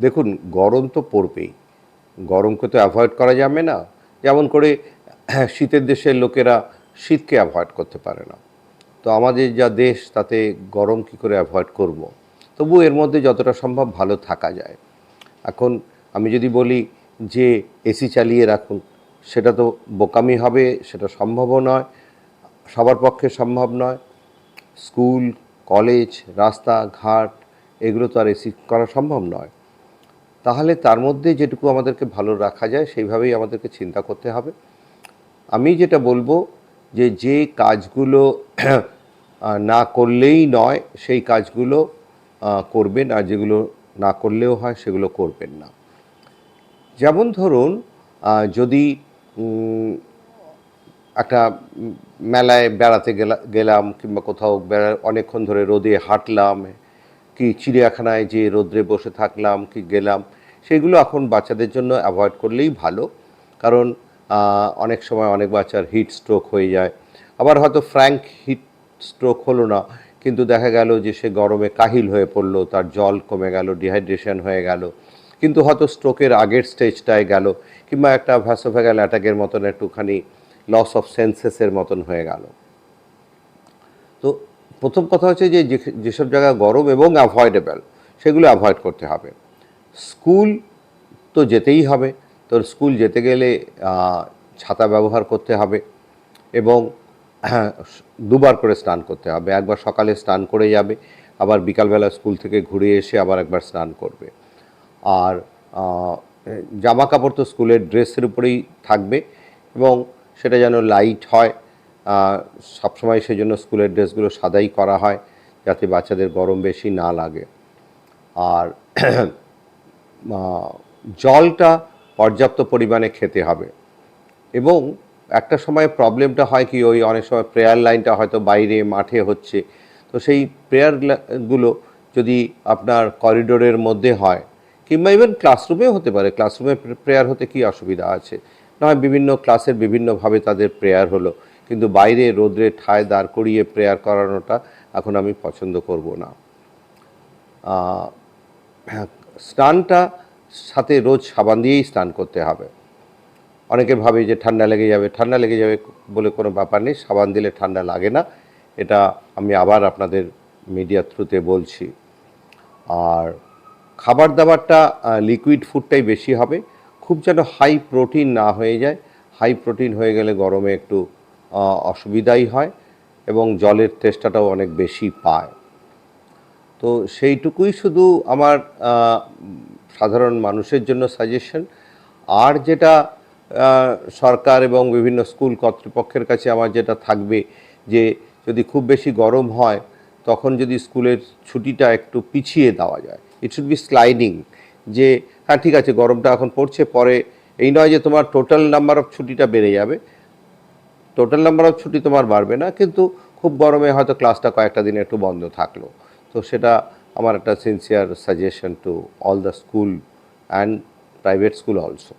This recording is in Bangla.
দেখুন, গরম তো পড়বেই। গরমকে তো অ্যাভয়েড করা যাবে না। যেমন করে শীতের দেশের লোকেরা শীতকে অ্যাভয়েড করতে পারে না। তো আমাদের যা দেশ, তাতে গরম কি করে অ্যাভয়েড করব। তবু এর মধ্যে যতটা সম্ভব ভালো থাকা যায়। এখন আমি যদি বলি যে এসি চালিয়ে রাখুন, সেটা তো বোকামি হবে, সেটা সম্ভবও নয়। সবার পক্ষে সম্ভব নয়। স্কুল, কলেজ রাস্তা ঘাট এগুলো তো আর এসি করা সম্ভব নয়। তাহলে তার মধ্যে যেটুকু আমাদেরকে ভালো রাখা যায়, সেইভাবেই আমাদেরকে চিন্তা করতে হবে। আমি যেটা বলব যে যে কাজগুলো না করলেই নয়, সেই কাজগুলো করবেন আর যেগুলো না করলেও হয়, সেগুলো করবেন না। যেমন ধরুন যদি একটা মেলায় বেড়াতে গেলা, গেলাম কিংবা কোথাও বেড়া, অনেকক্ষণ ধরে রোদে হাঁটলাম কি চিড়িয়াখানায় যে রোদ্রে বসে থাকলাম, কি গেলাম, সেগুলো এখন বাচ্চাদের জন্য অ্যাভয়েড করলেই ভালো। কারণ অনেক সময় অনেক বাচ্চার হিট স্ট্রোক হয়ে যায়। আবার হয়তো ফ্র্যাঙ্ক হিট স্ট্রোক হলো না, কিন্তু দেখা গেল যে সে গরমে কাহিল হয়ে পড়ল, তার জল কমে গেল ডিহাইড্রেশন হয়ে গেল। কিন্তু হয়তো স্ট্রোকের আগের স্টেজটায় গেল, কিংবা একটা ভ্যাসোফ্যাগাল অ্যাটাকের মতন একটুখানি লস অফ সেন্সেসের মতন হয়ে গেল। তো প্রথম কথা হচ্ছে যে যেসব জায়গা গরম এবং অ্যাভয়েডেবল সেগুলো অ্যাভয়েড করতে হবে। স্কুল তো যেতেই হবে। তো স্কুল যেতে গেলে ছাতা ব্যবহার করতে হবে এবং দুবার করে স্নান করতে হবে। একবার সকালে স্নান করে যাবে, আবার বিকালবেলা স্কুল থেকে ঘুরে এসে আবার একবার স্নান করবে। আর জামা কাপড় তো স্কুলের ড্রেসের উপরেই থাকবে এবং সেটা যেন লাইট হয় সবসময় সেই জন্য স্কুলের ড্রেসগুলো সাদাই করা হয় যাতে বাচ্চাদের গরম বেশি না লাগে। আর জলটা পর্যাপ্ত পরিমাণে খেতে হবে। এবং একটা সময় প্রবলেমটা হয় কি, ওই অনেক সময় প্রেয়ার লাইনটা হয়তো বাইরে, মাঠে হচ্ছে। তো সেই প্রেয়ারগুলো যদি আপনার করিডোরের মধ্যে হয়, কিংবা ইভেন ক্লাসরুমেও হতে পারে, ক্লাসরুমে প্রেয়ার হতে কি অসুবিধা আছে? নয়, বিভিন্ন ক্লাসের বিভিন্নভাবে তাদের প্রেয়ার হলো। কিন্তু বাইরে রোদ্রে ঠায় দাঁড় করিয়ে প্রেয়ার করানোটা এখন আমি পছন্দ করব না। স্নানটা সাথে রোজ সাবান দিয়েই স্নান করতে হবে। অনেকে ভাবে যে ঠান্ডা লেগে যাবে, ঠান্ডা লেগে যাবে বলে কোনো ব্যাপার নেই, সাবান দিলে ঠান্ডা লাগে না। এটা আমি আবার আপনাদের মিডিয়া থ্রুতে বলছি। আর খাবার দাবারটা লিকুইড ফুডটাই বেশি হবে। খুব যেন হাই প্রোটিন না হয়ে যায়। হাই প্রোটিন হয়ে গেলে গরমে একটু অসুবিধাই হয় এবং জলের তেষ্টাটাও অনেক বেশি পায়। তো সেইটুকুই শুধু আমার সাধারণ মানুষের জন্য সাজেশন আর যেটা সরকার এবং বিভিন্ন স্কুল কর্তৃপক্ষের কাছে আমার যেটা থাকবে যে, যদি খুব বেশি গরম হয়, তখন যদি স্কুলের ছুটিটা একটু পিছিয়ে দেওয়া যায়। ইট শুড বি স্লাইডিং যে হ্যাঁ ঠিক আছে, গরমটা এখন পড়ছে, পরে, এই নয় যে তোমার টোটাল নাম্বার অফ ছুটিটা বেড়ে যাবে টোটাল নাম্বার অফ ছুটি তোমার বাড়বে না, কিন্তু খুব গরমে হয়তো ক্লাসটা কয়েকটা দিন একটু বন্ধ থাকল। তো সেটা আমার একটা sincere suggestion to all the school and private school also